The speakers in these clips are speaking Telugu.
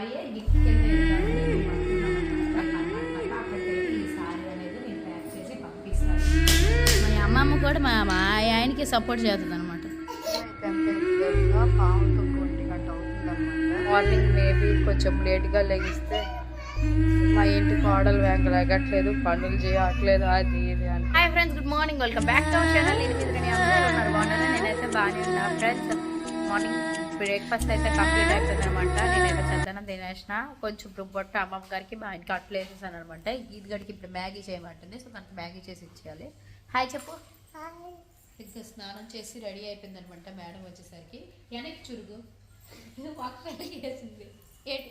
సారీయే గిఫ్ట్ కింద అమ్మమ్మ కూడా మా మా ఆయనకి సపోర్ట్ చేస్తుంది అనమాట మార్నింగ్ మేబీ కొంచెం లేట్గా లెగిస్తే మా ఇంటి కోడలు వెంక లెగట్లేదు పనులు చేయట్లేదు అది ఇది అని. Hi friends good morning welcome back to our channel ఇది నేనైతే బాగానే ఉన్నా. ఫ్రెండ్స్ మార్నింగ్ బ్రేక్ఫాస్ట్ అయితే కంప్లీట్ అయిపోయింది అనమాట నేనైతే చద్దనం తినేసిన. కొంచెం రుబ్బొట్టు అమ్మమ్మ గారికి మా ఇంటికి అట్లు వేసేసాను అనమాట ఇది గడికి ఇప్పుడు మ్యాగీ చేయమంటుంది. సో తనకి మ్యాగీ చేసి ఇచ్చేయాలి. హాయ్ చెప్పు. ఇంకా స్నానం చేసి రెడీ అయిపోయింది అనమాట మేడం వచ్చేసరికి. వెనక్కి చురుగు. వేసింది ఏంటి?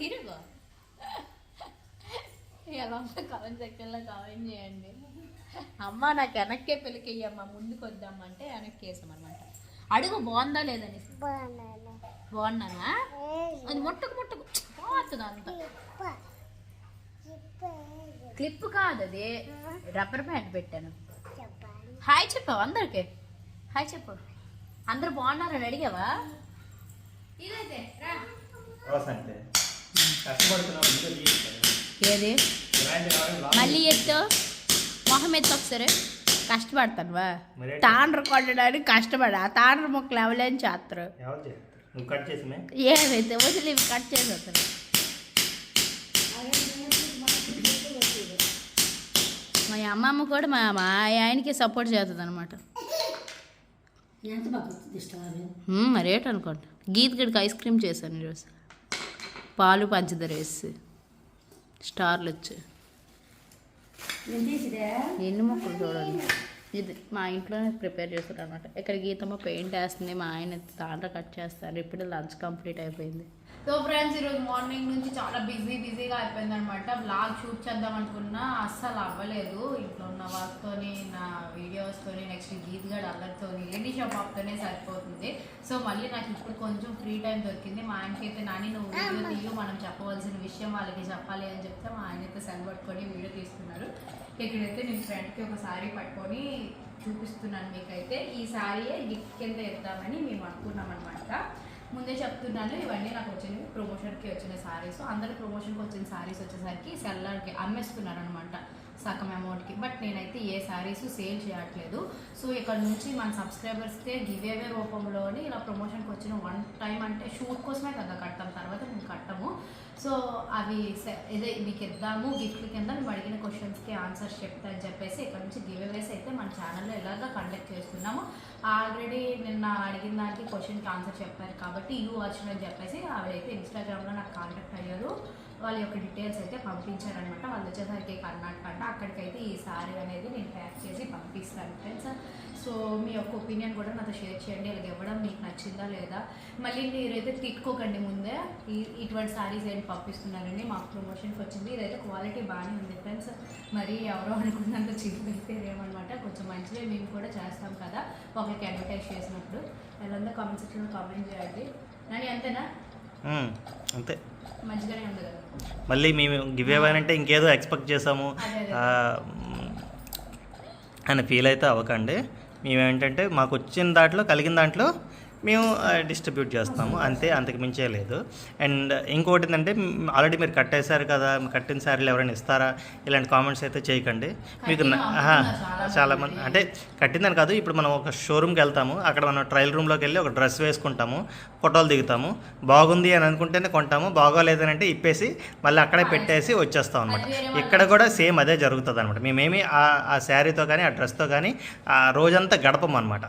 తిరుగు. ఎలా కామెంట్ సెక్షన్లో కామెంట్ చేయండి. అమ్మ నాకు వెనక్కే పెళ్ళికెయ్యమ్మ ముందుకు వద్దామంటే వెనక్కి వేసాం అనమాట అడుగు బాగుందా లేదని బాగున్నానా అది ముట్టకు ముట్టకు. పోతుంది అంత. క్లిప్ కాదు అది. రబ్బర్ బ్యాండ్ పెట్టాను. హాయ్ చెప్పావు అందరికి. హాయ్ చెప్పు. అందరు బాగున్నారని అడిగావా? ఇదైతే. ఏది? మళ్ళీ ఎత్తు. మొహం ఎత్తు ఒకసారి. కష్టపడతానువా తాండ్ర కొట్టడానికి కష్టపడ. ఆ తాండ్ర మొక్కలు ఎవలేని చేస్తారు? ఎవరు చేస్తారు? నువ్వు కట్ చేసిమే ఏమైతే వదిలి ఇవి కట్ చేసేస్తారు మా అమ్మమ్మ కూడా మా మా ఆయనకి సపోర్ట్ చేస్తుంది అనమాట రేట్ అనుకోండి గీత గడికి ఐస్ క్రీమ్ చేశాను ఈరోజు పాలు పంచదార వేసి స్టార్లు వచ్చాయి. ఎన్ని మొక్కలు చూడండి ఇది మా ఇంట్లోనే ప్రిపేర్ చేస్తారు అనమాట ఇక్కడ గీతమ్మ పెయింట్ వేస్తుంది మా ఆయన తాండ్ర కట్ చేస్తారు. ఇప్పుడు లంచ్ కంప్లీట్ అయిపోయింది. సో ఫ్రెండ్స్ ఈరోజు మార్నింగ్ నుంచి చాలా బిజీ బిజీగా అయిపోయింది అనమాట బ్లాగ్ షూట్ చేద్దాం అనుకున్నా అస్సలు అవ్వలేదు. ఇంట్లో ఉన్న వర్క్తోని నా వీడియోస్తోని నెక్స్ట్ గీత్ గడ్ అల్లరితోని లేడీ షాప్ ఆప్తోనే సరిపోతుంది. సో మళ్ళీ నాకు ఇప్పుడు కొంచెం ఫ్రీ టైం దొరికింది. మా ఆయనకి అయితే నాని నువ్వు వీడియో తీయు మనం చెప్పవలసిన విషయం వాళ్ళకి చెప్పాలి అని చెప్తే మా ఆయన అయితే సరిపట్టుకొని వీడియో తీస్తున్నారు. ఇక్కడైతే నేను ఫ్రెండ్కి ఒక శారీ పట్టుకొని చూపిస్తున్నాను మీకైతే. ఈ సారీయే గిఫ్ట్ కింద ఇద్దామని మేము అనుకున్నాం అనమాట ముందే చెప్తున్నాను ఇవన్నీ నాకు వచ్చినవి ప్రమోషన్కి వచ్చిన శారీస్ అందరి ప్రమోషన్కి వచ్చిన శారీస్ వచ్చేసరికి సెల్లర్కి అమ్మేస్తున్నారు అనమాట సగం అమౌంట్కి బట్ నేనైతే ఏ శారీస్ సేల్ చేయట్లేదు. సో ఇక్కడ నుంచి మన సబ్స్క్రైబర్స్కే గివ్ అవే రూపంలోని ఇలా ప్రమోషన్కి వచ్చిన వన్ టైం అంటే షూట్ కోసమే కదా కట్టాం తర్వాత మేము కట్టము. సో అవి ఇదే మీకు ఇద్దాము గిఫ్ట్ కింద మేము అడిగిన క్వశ్చన్స్కి ఆన్సర్స్ చెప్తా అని చెప్పేసి ఇక్కడ అయితే మన ఛానల్లో ఎలాగా కండక్ట్ చేస్తున్నాము ఆల్రెడీ నిన్న అడిగిన దానికి క్వశ్చన్కి ఆన్సర్ చెప్పారు. కాబట్టి యూ వచ్చిన చెప్పేసి చెప్పేసి అవైతే ఇన్స్టాగ్రామ్లో నాకు కాంటాక్ట్ అయ్యారు. వాళ్ళ యొక్క డీటెయిల్స్ అయితే పంపించారనమాట వాళ్ళు వచ్చేసరికి కర్ణాటక అంట అక్కడికైతే ఈ సారీ అనేది నేను ప్యాక్ చేసి పంపిస్తాను ఫ్రెండ్స్ సో మీ యొక్క ఒపీనియన్ కూడా నాతో షేర్ చేయండి. ఇలాగ ఇవ్వడం మీకు నచ్చిందా లేదా? మళ్ళీ మీరైతే తిట్టుకోకండి ముందే. ఈ ఇటువంటి సారీస్ ఏంటి పంపిస్తున్నారండి మాకు ప్రమోషన్కి వచ్చింది. ఇదైతే క్వాలిటీ బాగానే ఉంది ఫ్రెండ్స్ మరి ఎవరో అనుకున్నంత చీప్ అయితే కొంచెం మంచిదే. మేము కూడా చేస్తాం కదా. ఒకరికి అడ్వర్టైజ్ చేసినప్పుడు. ఎలా కామెంట్ సెక్షన్లో కామెంట్ చేయండి. కానీ అంతేనా? అంతే. మంచిగానే ఉంది కదా. మళ్ళీ మేము గివ్ అంటే ఇంకేదో ఎక్స్పెక్ట్ చేసాము. అని ఫీల్ అయితే అవ్వకండి. మేము ఏంటంటే మాకు వచ్చిన దాంట్లో కలిగిన దాంట్లో మేము డిస్ట్రిబ్యూట్ చేస్తాము. అంతే అంతకు మించే లేదు. అండ్ ఇంకోటి ఏంటంటే ఆల్రెడీ మీరు కట్టేశారు కదా కట్టిన శారీలు ఎవరైనా ఇస్తారా? ఇలాంటి కామెంట్స్ అయితే చేయకండి. మీకు న- కట్టిన ఆహా, అమ్ముతున్నారు చాలా మంది అంటే కట్టిందని కాదు ఇప్పుడు మనం ఒక షోరూమ్కి వెళ్తాము. అక్కడ మనం ట్రయల్ రూమ్లోకి వెళ్ళి ఒక డ్రెస్ వేసుకుంటాము ఫోటోలు దిగుతాము. బాగుంది అని అనుకుంటేనే కొంటాము బాగోలేదని అంటే ఇప్పేసి మళ్ళీ అక్కడే పెట్టేసి వచ్చేస్తాం అనమాట ఇక్కడ కూడా సేమ్ అదే జరుగుతుంది అనమాట మేమేమి ఆ- ఆ శారీతో కానీ ఆ డ్రెస్తో కానీ ఆ రోజంతా గడపం అనమాట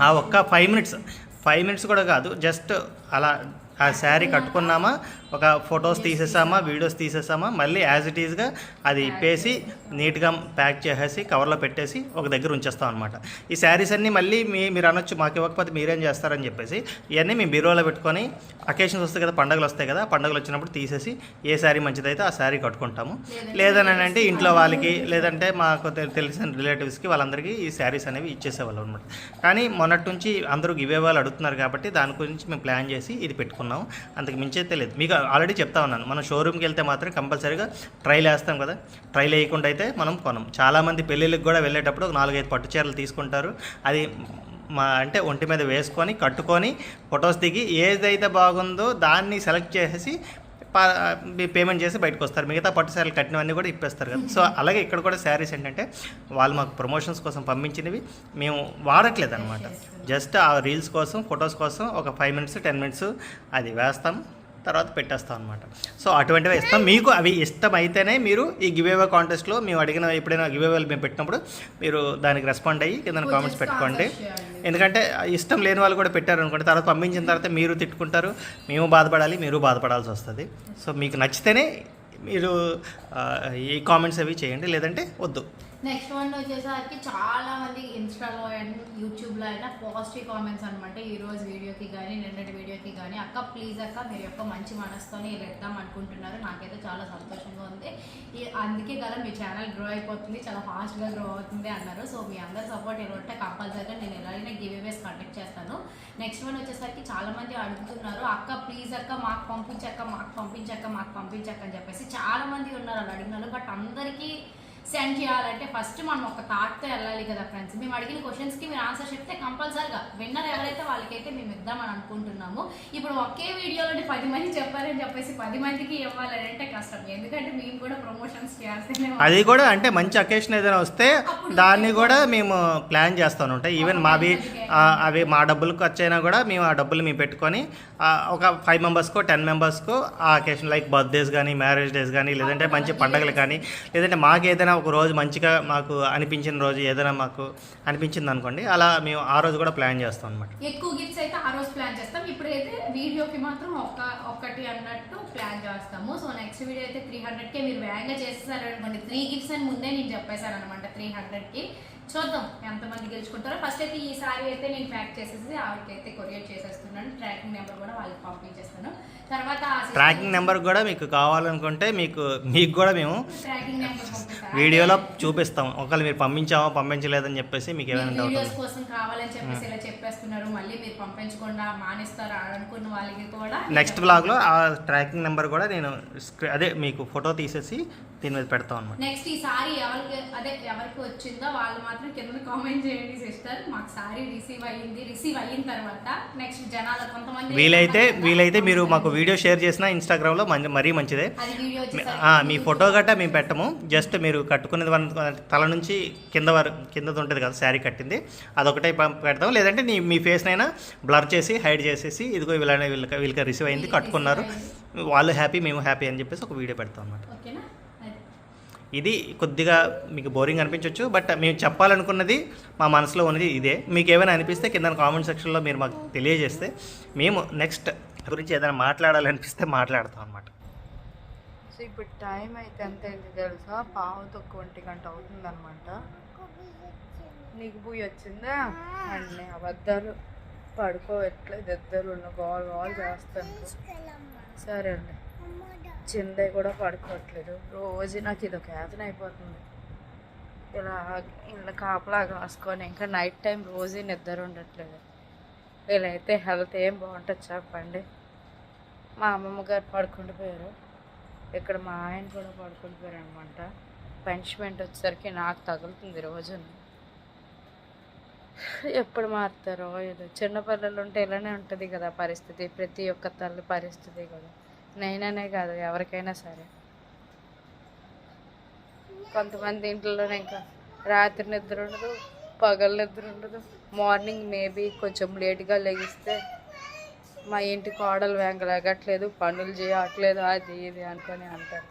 ఆ ఒక్క ఫైవ్ మినిట్స్ ఫైవ్ మినిట్స్ కూడా కాదు జస్ట్ అలా ఆ శారీ కట్టుకున్నామా ఒక ఫొటోస్ తీసేసామా వీడియోస్ తీసేసామా మళ్ళీ యాజ్ ఇట్ ఈజ్గా అది ఇప్పేసి నీట్గా ప్యాక్ చేసేసి కవర్లో పెట్టేసి ఒక దగ్గర ఉంచేస్తాం అనమాట ఈ శారీస్ అన్నీ మళ్ళీ మీ మీరు అనొచ్చు మాకు ఇవ్వకపోతే మీరేం చేస్తారని చెప్పేసి ఇవన్నీ మేము బీరోలో పెట్టుకొని అకేషన్స్ వస్తాయి కదా పండగలు వస్తాయి కదా పండగలు వచ్చినప్పుడు తీసేసి ఏ శారీ మంచిదైతే ఆ శారీ కట్టుకుంటాము. లేదని అంటే ఇంట్లో వాళ్ళకి లేదంటే మాకు తెలిసిన రిలేటివ్స్కి వాళ్ళందరికీ ఈ శారీస్ అనేవి ఇచ్చేసేవాళ్ళం అనమాట కానీ మొన్నటి నుంచి అందరూ ఇవే వాళ్ళు అడుగుతున్నారు కాబట్టి దాని గురించి మేము ప్లాన్ చేసి ఇది పెట్టుకున్నాం. అంతకు మించి అయితే లేదు. మీకు ఆల్రెడీ చెప్తా ఉన్నాను. మనం షోరూమ్కి వెళ్తే మాత్రం కంపల్సరీగా ట్రైల్ వేస్తాం కదా. ట్రైల్ వేయకుండా అయితే మనం కొనం. చాలామంది పెళ్ళిళ్ళకి కూడా వెళ్ళేటప్పుడు ఒక నాలుగైదు పట్టు చీరలు తీసుకుంటారు. అది మా అంటే ఒంటి మీద వేసుకొని కట్టుకొని ఫొటోస్ దిగి ఏదైతే బాగుందో దాన్ని సెలెక్ట్ చేసేసి పేమెంట్ చేసి బయటకు వస్తారు మిగతా పట్టు శారీలు కట్టినవన్నీ కూడా ఇప్పేస్తారు కదా. సో అలాగే ఇక్కడ కూడా శారీస్ ఏంటంటే వాళ్ళు మాకు ప్రమోషన్స్ కోసం పంపించినవి మేము వాడట్లేదు అనమాట జస్ట్ ఆ రీల్స్ కోసం ఫొటోస్ కోసం ఒక ఫైవ్ మినిట్స్ టెన్ మినిట్స్ అది వేస్తాం తర్వాత పెట్టేస్తాం అనమాట సో అటువంటివి ఇస్తాం. మీకు అవి ఇష్టమైతేనే మీరు ఈ గివేవే కాంటెస్ట్లో మేము అడిగిన ఎప్పుడైనా గివేవేలు మేము పెట్టినప్పుడు మీరు దానికి రెస్పాండ్ అయ్యి కింద కామెంట్స్ పెట్టుకోండి. ఎందుకంటే ఇష్టం లేని వాళ్ళు కూడా పెట్టారు అనుకోండి తర్వాత పంపించిన తర్వాత మీరు తిట్టుకుంటారు మేము బాధపడాలి మీరు బాధపడాల్సి వస్తుంది. సో మీకు నచ్చితేనే మీరు ఈ కామెంట్స్ అవి చేయండి లేదంటే వద్దు. నెక్స్ట్ వన్ వచ్చేసరికి చాలా మంది ఇన్స్టాలో అండ్ యూట్యూబ్లో అయినా పాజిటివ్ కామెంట్స్ అనమాట ఈరోజు వీడియోకి కానీ నిన్నటి వీడియోకి కానీ అక్క ప్లీజ్ అక్క మీరు యొక్క మంచి మనసుతోనే వెళ్దాం అనుకుంటున్నారు. నాకైతే చాలా సంతోషంగా ఉంది. ఈ- అందుకే కదా మీ ఛానల్ గ్రో అయిపోతుంది చాలా ఫాస్ట్గా గ్రో అవుతుంది అన్నారు. సో మీ అందరి సపోర్ట్ ఇలా ఉంటే కంపల్సరీగా నేను ఎలాగైనా గివ్ అవేస్ కండక్ట్ చేస్తాను. నెక్స్ట్ వన్ వచ్చేసరికి చాలామంది అడుగుతున్నారు అక్క ప్లీజ్ అక్క మాకు పంపించక్క మాకు పంపించక్క మాకు పంపించక్క అని చెప్పేసి. చాలా మంది ఉన్నారు అలా అడిగినారు బట్ అందరికీ సెండ్ చేయాలంటే ఫస్ట్ మనం ఒక థాట్తో వెళ్ళాలి కదా ఫ్రెండ్స్ మేము అడిగిన క్వశ్చన్స్కి మీరు ఆన్సర్ చెప్తే కంపల్సరిగా విన్నర్ ఎవరైతే వాళ్ళకైతే మేము ఇద్దామని అనుకుంటున్నాము. ఇప్పుడు ఒకే వీడియోలో పది మంది చెప్పారని చెప్పేసి పది మందికి ఇవ్వాలని అంటే కష్టం. ఎందుకంటే మేము కూడా ప్రమోషన్స్ చేయాల్సిందే అది కూడా అంటే మంచి అకేషన్ ఏదైనా వస్తే దాన్ని కూడా మేము ప్లాన్ చేస్తాను ఉంటాయి ఈవెన్ మావి అవి మా డబ్బులు ఖర్చు అయినా కూడా మేము ఆ డబ్బులు మేము పెట్టుకొని ఒక ఫైవ్ మెంబర్స్కో టెన్ మెంబర్స్కో ఆ అకేషన్ లైక్ బర్త్డేస్ కానీ మ్యారేజ్ డేస్ కానీ లేదంటే మంచి పండగలు కానీ లేదంటే మాకు ఏదైనా ఒక రోజు మంచిగా మాకు అనిపించిన రోజు ఏదైనా మాకు అనిపించింది అనుకోండి అలా మేము ఆ రోజు కూడా ప్లాన్ చేస్తాం అనమాట ఎక్కువ గిఫ్ట్స్ అయితే ఆ రోజు ప్లాన్ చేస్తాం. ఇప్పుడైతే వీడియోకి మాత్రం ఒక్క ఒక్కటి అన్నట్టు ప్లాన్ చేస్తాము. సో నెక్స్ట్ వీడియో అయితే త్రీ హండ్రెడ్కే మీరు వేగంగా చేసేసారు అనుకోండి. త్రీ గిఫ్ట్స్ అని ముందే నేను చెప్పేశాను అనమాట త్రీ హండ్రెడ్కి చూద్దాం ఎంతమంది గెలుచుకుంటారో. ఫస్ట్ అయితే ఈ సారీ అయితే నేను ప్యాక్ చేసేసి ఆవిడకైతే కొరియర్ చేసేస్తున్నాను. ట్రాకింగ్ నెంబర్ కూడా వాళ్ళకి పంపించేస్తాను. తర్వాత ట్రాకింగ్ నెంబర్ కూడా మీకు కావాలనుకుంటే మీకు మీకు కూడా మేము ట్రాకింగ్ నెంబర్ వీడియోలో చూపిస్తాం. ఒకవేళ మీరు పంపించామా పంపించలేదని చెప్పేసి మీకు ఏమైనా డౌట్ కోసం కావాలని చెప్పేసి ఇలా చెప్పేస్తున్నారు. మళ్ళీ మీరు పంపించకుండా మానేస్తారా అనుకున్న వాళ్ళకి కూడా నెక్స్ట్ బ్లాగ్లో ఆ ట్రాకింగ్ నెంబర్ కూడా నేను అదే మీకు ఫోటో తీసేసి దీని మీద పెడతాం అనమాట నెక్స్ట్ ఈ సారీ ఎవరికి అదే ఎవరికి వచ్చిందో వాళ్ళు మాత్రం కింద కామెంట్ చేయండి సిస్టర్. మాకు సారీ రిసీవ్ అయ్యింది. రిసీవ్ అయిన తర్వాత నెక్స్ట్ జనాలు కొంతమంది వీలైతే వీలైతే మీరు మాకు వీడియో షేర్ చేసిన ఇన్స్టాగ్రామ్లో మంచి మరీ మంచిదే. మీ- ఫోటో గట్టా మేము పెట్టము. జస్ట్ మీరు కట్టుకునేది తల నుంచి కింద వరకు కింద ఉంటుంది కదా శారీ కట్టింది. అదొకటే పెడతాం. లేదంటే నీ మీ ఫేస్నైనా బ్లర్ చేసి హైడ్ చేసేసి ఇదిగో వీళ్ళ వీళ్ళకి వీళ్ళకి రిసీవ్ అయింది కట్టుకున్నారు. వాళ్ళు హ్యాపీ మేము హ్యాపీ అని చెప్పేసి ఒక వీడియో పెడతాం అనమాట ఓకేనా. ఇది కొద్దిగా మీకు బోరింగ్ అనిపించవచ్చు బట్ మేము చెప్పాలనుకున్నది మా మనసులో ఉన్నది ఇదే. మీకు ఏమైనా అనిపిస్తే కింద కామెంట్ సెక్షన్లో మీరు మాకు తెలియజేస్తే మేము నెక్స్ట్ గురించి ఏదైనా మాట్లాడాలనిపిస్తే మాట్లాడతాం అనమాట సో ఇప్పుడు టైం అయితే ఎంత అయింది తెలుసా? పావు తక్కువ ఒంటి గంట అవుతుంది అనమాట నీకు పూయి వచ్చిందా? అన్ని అబద్ధాలు పడుకోవట్లేదు ఇద్దరు ఉన్న గోల్ గోల్ చేస్తాను. సరే అండి. చిందై కూడా పడుకోవట్లేదు. రోజు నాకు ఇది ఒక యాతన అయిపోతుంది. ఇలా ఇలా కాపలా కాసుకొని ఇంకా నైట్ టైం రోజు నిద్ర ఉండట్లేదు. ఇలా అయితే హెల్త్ ఏం బాగుంటుంది చెప్పండి. మా అమ్మమ్మ గారు పడుకుంటూ పోయారు. ఇక్కడ మా ఆయన కూడా పడుకుంటూ పోయారు అనమాట పనిష్మెంట్ వచ్చేసరికి నాకు తగులుతుంది రోజు. ఎప్పుడు మారుతారో ఏదో చిన్నపిల్లలు ఉంటే ఇలానే ఉంటుంది కదా పరిస్థితి. ప్రతి ఒక్క తల్లి పరిస్థితి కూడా. నేననే కాదు ఎవరికైనా సరే. కొంతమంది ఇంట్లోనే ఇంకా రాత్రి నిద్ర ఉండదు పగలు నిద్ర ఉండదు. మార్నింగ్ మేబీ కొంచెం లేట్గా లెగిస్తే మా ఇంటి కోడలు వెంకలగట్లేదు పనులు చేయట్లేదు అది ఇది అనుకొని అంటారు.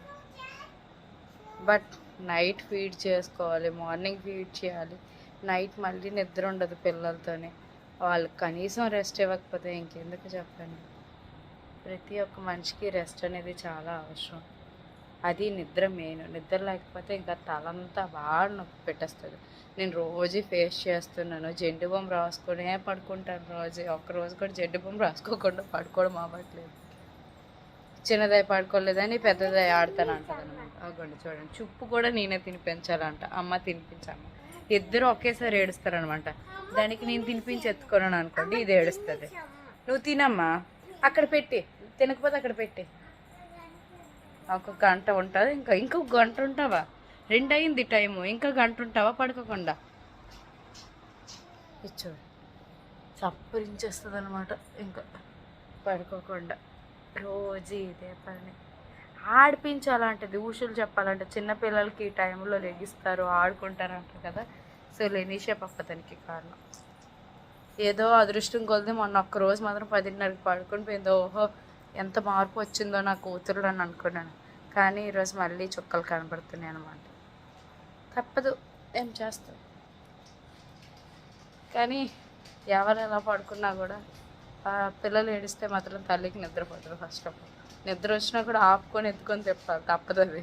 బట్ నైట్ ఫీడ్ చేసుకోవాలి మార్నింగ్ ఫీడ్ చేయాలి. నైట్ మళ్ళీ నిద్ర ఉండదు పిల్లలతోనే. వాళ్ళకి కనీసం రెస్ట్ ఇవ్వకపోతే ఇంకెందుకు చెప్పండి? ప్రతి ఒక్క మనిషికి రెస్ట్ అనేది చాలా అవసరం. అది నిద్ర మెయిన్. నిద్ర లేకపోతే ఇంకా తలంతా బాగా నొప్పి పెట్టేస్తుంది. నేను రోజు ఫేస్ చేస్తున్నాను. జెండు బొమ్మ రాసుకునే పడుకుంటాను రోజు. ఒక్క రోజు కూడా జెండు బొమ్మ రాసుకోకుండా పడుకోవడం అవ్వట్లేదు. చిన్నదై పడుకోలేదని పెద్దదై ఆడతాను అంటదనమాట అవ్వండి చూడండి. చుప్పు కూడా నేనే తినిపించాలంట అమ్మ తినిపించమ్మ. ఇద్దరు ఒకేసారి ఏడుస్తారనమాట దానికి నేను తినిపించి ఎత్తుకున్నాను అనుకోండి ఇది ఏడుస్తుంది. నువ్వు తినమ్మా. అక్కడ పెట్టి తినకపోతే అక్కడ పెట్టి. ఒక గంట ఉంటుంది ఇంకా ఇంకొక గంట ఉంటావా? రెండు అయింది టైము ఇంకా గంట ఉంటావా? పడుకోకుండా. ఇచ్చోడు చప్పరించేస్తుంది అనమాట ఇంకా. పడుకోకుండా. రోజు ఇదే పని. ఆడిపించాలంటది ఊషులు చెప్పాలంటే చిన్నపిల్లలకి ఈ టైంలో లెగిస్తారు ఆడుకుంటారు అంటారు కదా. సో లెనీషే పప్పతనికి కారణం. ఏదో అదృష్టం కొలిది మొన్న ఒక్క రోజు మాత్రం పదిన్నరకి పడుకొని పోయిందో. ఓహో ఎంత మార్పు వచ్చిందో నా కూతురు అని అనుకున్నాను. కానీ ఈరోజు మళ్ళీ చుక్కలు కనబడుతున్నాయి అనమాట తప్పదు ఏం చేస్తాం? కానీ ఎవరు ఎలా పడుకున్నా కూడా పిల్లలు ఏడిస్తే మాత్రం తల్లికి నిద్రపోతారు ఫస్ట్ ఆఫ్ ఆల్ నిద్ర వచ్చినా కూడా ఆపుకొని ఎత్తుకొని తిప్పాలి తప్పదు అది.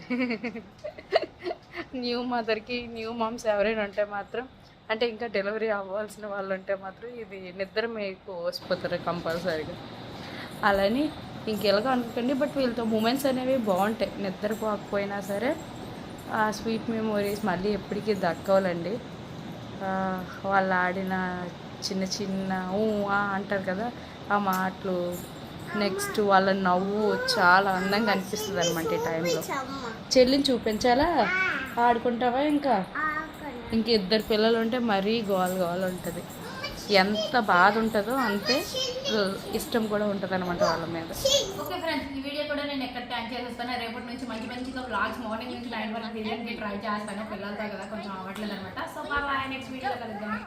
న్యూ మదర్కి న్యూ మామ్స్ ఎవరైనా ఉంటే మాత్రం అంటే ఇంకా డెలివరీ అవ్వాల్సిన వాళ్ళు ఉంటే మాత్రం ఇది నిద్ర మీకు ఓసిపోతారు కంపల్సరీగా. అలానే ఇంకెలాగో అనుకోండి బట్ వీళ్ళతో మూమెంట్స్ అనేవి బాగుంటాయి. నిద్రపోకపోయినా సరే ఆ స్వీట్ మెమోరీస్ మళ్ళీ ఎప్పటికీ దక్కవాలండి వాళ్ళు ఆడిన చిన్న చిన్న ఊ అంటారు కదా ఆ మాటలు నెక్స్ట్ వాళ్ళ నవ్వు చాలా అందంగా అనిపిస్తుంది అనమాట ఈ టైంలో. చెల్లిని చూపించాలా? ఆడుకుంటావా ఇంకా? ఇంక ఇద్దరు పిల్లలు ఉంటే మరీ గోల గోల ఉంటుంది. ఎంత బాధ ఉంటుందో అంతే ఇష్టం కూడా ఉంటుంది అనమాట వాళ్ళ మీద. ఓకే ఫ్రెండ్స్ ఈ వీడియో కూడా నేను ఎక్కడ ట్యాంక్ చేసేస్తాను రేపటి నుంచి మంచి మంచిగా బ్లాగ్స్ మార్నింగ్ నుంచి నైట్ వరకు తీయడానికి ట్రై చేస్తాను. పిల్లలతో కదా కొంచెం అవ్వట్లేదు అనమాట సో బాగా నెక్స్ట్ వీడియో కలుద్దాం.